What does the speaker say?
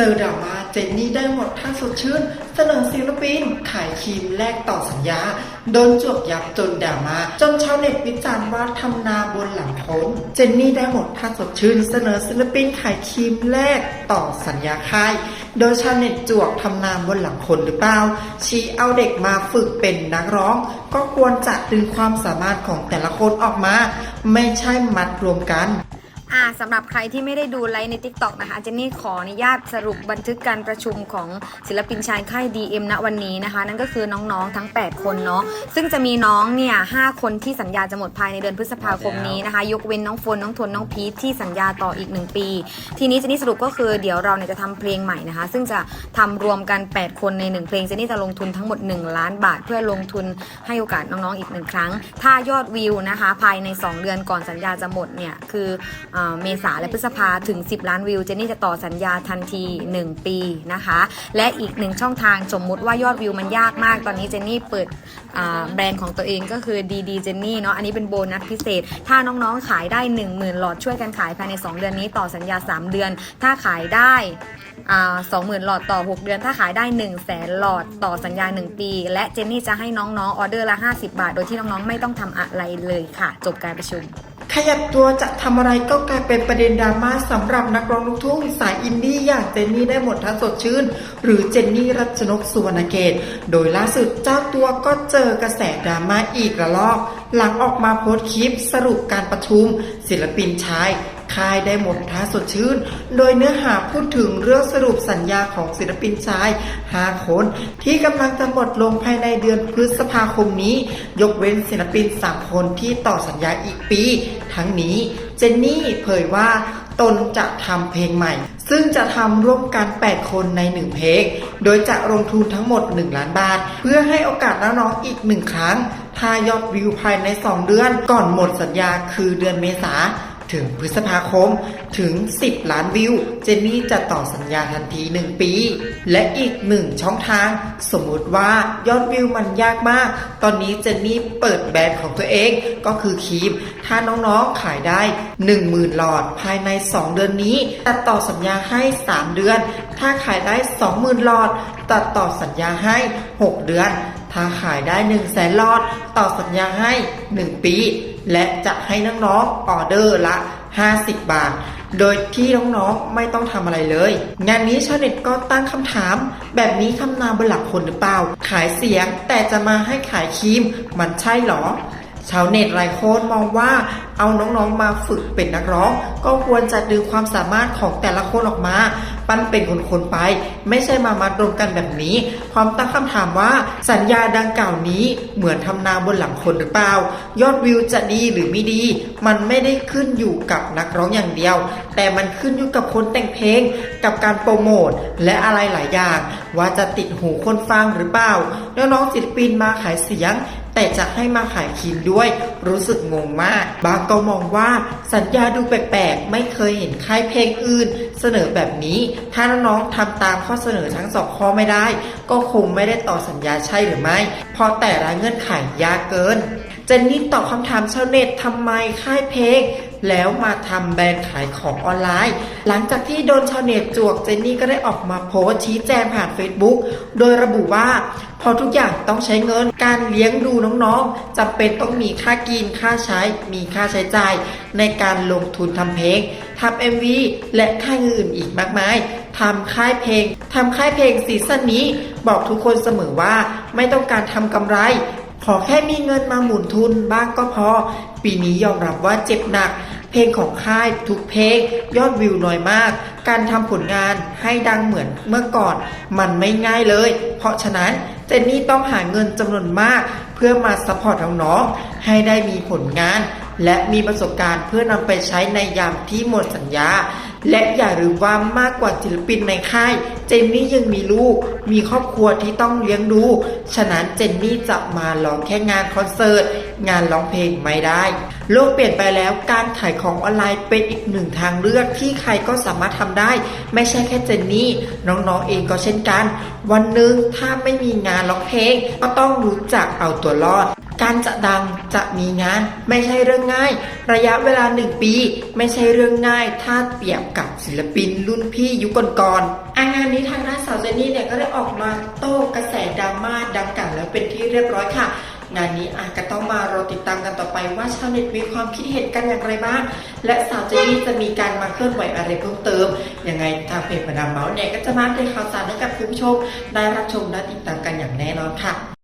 เจอดราม่าเจนนี่ได้หมดท่าสดชื่น เสนอศิลปิน ขายครีมแลกต่อสัญญา โดนจวกยับจนดราม่าจนชาวเน็ตวิจารณ์ว่าทำนาบนหลังพ้นเจนนี่ได้หมดท่าสดชื่น เสนอศิลปินขายครีมแลกต่อสัญญาค่ายโดยชาวเน็ตจวกทำนาบนหลังคนหรือเปล่า ชี้เอาเด็กมาฝึกเป็นนักร้อง ก็ควรจะดึงความสามารถของแต่ละคนออกมา ไม่ใช่มัดรวมกัน อ่าสำหรับใครที่ไม่ได้ดูไลฟ์ใน Tik t o อกนะคะเจนนี่ขออนุญาตสรุปบันทึกการประชุมของศิลปินชายค่าย DM ณวันนี้นะคะ นั่นก็คือน้องๆทั้ง 8 คนเนาะซึ่งจะมีน้องเนี่ยหคนที่สัญญาจะหมดภายในเดือนพฤษภาคมนี้นะคะ ยกเว้นน้องโฟนน้องทนน้องพีทที่สัญญาต่ออีก 1 ปี ทีนี้เจนนี่สรุปก็คือเดี๋ยวเราเนี่ยจะทำเพลงใหม่นะคะ ซึ่งจะทำรวมกัน 8 คนใน 1 เพลงเจนนี่จะลงทุนทั้งหมด 1 ล้านบาท เพื่อลงทุนให้โอกาสน้องๆอีกหนึ่งครั้ง ถ้ายอดวิวนะคะภายใน 2 เดือนก่อนสัญญาจะหมดเนี่ยคือเมษาและพฤษภาถึง 10 ล้านวิว เจนนี่จะต่อสัญญาทันที 1 ปีนะคะ และอีกหนึ่งช่องทางสมมุติว่ายอดวิวมันยากมาก ตอนนี้เจนนี่เปิดแบรนด์ของตัวเองก็คือดีดีเจนนี่เนาะ อันนี้เป็นโบนัสพิเศษ ถ้าน้องๆขายได้ 10,000 หลอดช่วยกันขายภายใน 2 เดือนนี้ต่อสัญญา 3 เดือน ถ้าขายได้สองหมื่นหลอดต่อ 6 เดือน ถ้าขายได้1 0 0 0 0แสนหลอดต่อสัญญา 1 ปี และเจนนี่จะให้น้องๆออเดอร์ละ 50 บาท โดยที่น้องๆไม่ต้องทำอะไรเลยค่ะ จบการประชุม ยับตัวจะทำอะไรก็กลายเป็นประเด็นดราม่าสำหรับนักร้องลูกทุ่งสายอินดี้อย่างเจนนี่ได้หมดทั้งสดชื่น หรือเจนนี่รัชนกสุวรรณเกต โดยล่าสุดเจ้าตัวก็เจอกระแสดราม่าอีกระลอก หลังออกมาโพสต์คลิปสรุปการประชุม ศิลปินชาย ค่ายได้หมดท่าสดชื่น โดยเนื้อหาพูดถึงเรื่องสรุปสัญญาของศิลปินชาย 5 คน ที่กำลังจะหมดลงภายในเดือนพฤษภาคมนี้ ยกเว้นศิลปิน 3 คนที่ต่อสัญญาอีกปี ทั้งนี้เจนนี่เผยว่าตนจะทำเพลงใหม่ ซึ่งจะทำร่วมกัน 8 คนใน 1 เพลง โดยจะลงทุนทั้งหมด 1 ล้านบาท เพื่อให้โอกาสน้องๆอีกหนึ่งครั้ง ถ้ายอดวิวภายใน 2 เดือนก่อนหมดสัญญาคือเดือนเมษา ถึงพฤษภาคมถึง 10 ล้านวิว เจนนี่จะต่อสัญญาทันที 1 ปี และอีกหนึ่งช่องทาง สมมุติว่ายอดวิวมันยากมาก ตอนนี้เจนนี่เปิดแบรนด์ของตัวเองก็คือครีมถ้าน้องๆขายได้ 10,000 หลอดภายใน 2 เดือนนี้ตัดต่อสัญญาให้ 3 เดือน ถ้าขายได้ 20,000 หลอดตัดต่อสัญญาให้ 6 เดือน ถ้าขายได้1 0 0 0 0แสนลอดต่อสัญญาให้ 1 ปี และจะให้น้องๆออเดอร์ละ 50 บาท โดยที่น้องๆไม่ต้องทำอะไรเลย งานนี้ชาวเน็ตก็ตั้งคำถาม แบบนี้คำนามบนหลักคนหรือเปล่า ขายเสียงแต่จะมาให้ขายครีม มันใช่หรอชาวเน็ตหลายคนมองว่าเอาน้องๆมาฝึกเป็นนักร้อง ก็ควรจะดึงความสามารถของแต่ละคนออกมา ปั้นเป็นคนๆไป ไม่ใช่มามัดรวมกันแบบนี้ พร้อมตั้งคำถามว่า สัญญาดังกล่าวนี้เหมือนทำนาบนหลังคนหรือเปล่า ยอดวิวจะดีหรือไม่ดี มันไม่ได้ขึ้นอยู่กับนักร้องอย่างเดียว แต่มันขึ้นอยู่กับคนแต่งเพลง กับการโปรโมทและอะไรหลายอย่าง ว่าจะติดหูคนฟังหรือเปล่าแล้วน้องศิลปินมาขายเสียง แต่จะให้มาขายครีมด้วย รู้สึกงงมาก บางก็มองว่าสัญญาดูแปลกๆ ไม่เคยเห็นค่ายเพลงอื่น เสนอแบบนี้ ถ้าน้องๆทำตามข้อเสนอทั้งสองข้อไม่ได้ ก็คงไม่ได้ต่อสัญญาใช่หรือไม่ เพราะแต่ละเงื่อนไขยากเกิน เจนนี่ตอบคำถามชาวเน็ตทำไมค่ายเพลงแล้วมาทำแบรนด์ขายของออนไลน์ หลังจากที่โดนชาวเน็ตจวกเจนนี่ก็ได้ออกมาโพสชี้แจงผ่าน Facebook โดยระบุว่า พอทุกอย่างต้องใช้เงินการเลี้ยงดูน้องๆจำเป็นต้องมีค่ากินค่าใช้ มีค่าใช้จ่าย ในการลงทุนทำเพลงทำ MV และค่ายอื่นอีกมากมายทำค่ายเพลงทำค่ายเพลงซีซั่นนี้ บอกทุกคนเสมอว่าไม่ต้องการทำกำไร ขอแค่มีเงินมาหมุนทุนบ้างก็พอ ปีนี้ยอมรับว่าเจ็บหนัก เพลงของค่ายทุกเพลงยอดวิวน้อยมาก การทำผลงานให้ดังเหมือนเมื่อก่อน มันไม่ง่ายเลย เพราะฉะนั้นเจนนี่ต้องหาเงินจำนวนมาก เพื่อมาสปอร์ตน้องๆให้ได้มีผลงาน และมีประสบการณ์เพื่อนำไปใช้ในยามที่หมดสัญญา และอย่าลืมว่ามากกว่าศิลปินในค่าย เจนนี่ยังมีลูก มีครอบครัวที่ต้องเลี้ยงดู ฉะนั้นเจนนี่จะมาร้องแค่งานคอนเสิร์ต งานร้องเพลงไม่ได้ โลกเปลี่ยนไปแล้วการขายของออนไลน์เป็นอีกหนึ่งทางเลือกที่ใครก็สามารถทำได้ ไม่ใช่แค่เจนนี่น้องๆเองก็เช่นกัน วันหนึ่งถ้าไม่มีงานร้องเพลงก็ต้องรู้จักเอาตัวรอด การจะดังจะมีงาน ไม่ใช่เรื่องง่าย ระยะเวลาหนึ่งปี ไม่ใช่เรื่องง่าย ถ้าเปรียบกับศิลปินรุ่นพี่ยุคก่อนๆอะงานนี้ทางด้านสาวเจนนี่เนี่ยก็ได้ออกมาโต้กระแสดราม่าดังกล่าวแล้วเป็นที่เรียบร้อยค่ะ งานนี้อาจจะต้องมารอติดตามกันต่อไปว่าชาวเน็ตมีความคิดเห็นกันอย่างไรบ้าง และสาวเจนนี่จะมีการมาเคลื่อนไหวอะไรเพิ่มเติมยังไงทางเพจมาดามเมาส์เนี่ยก็จะมาอัปเดตข่าวสารให้กับคุณผู้ชมได้รับชมและติดตามกันอย่างแน่นอนค่ะ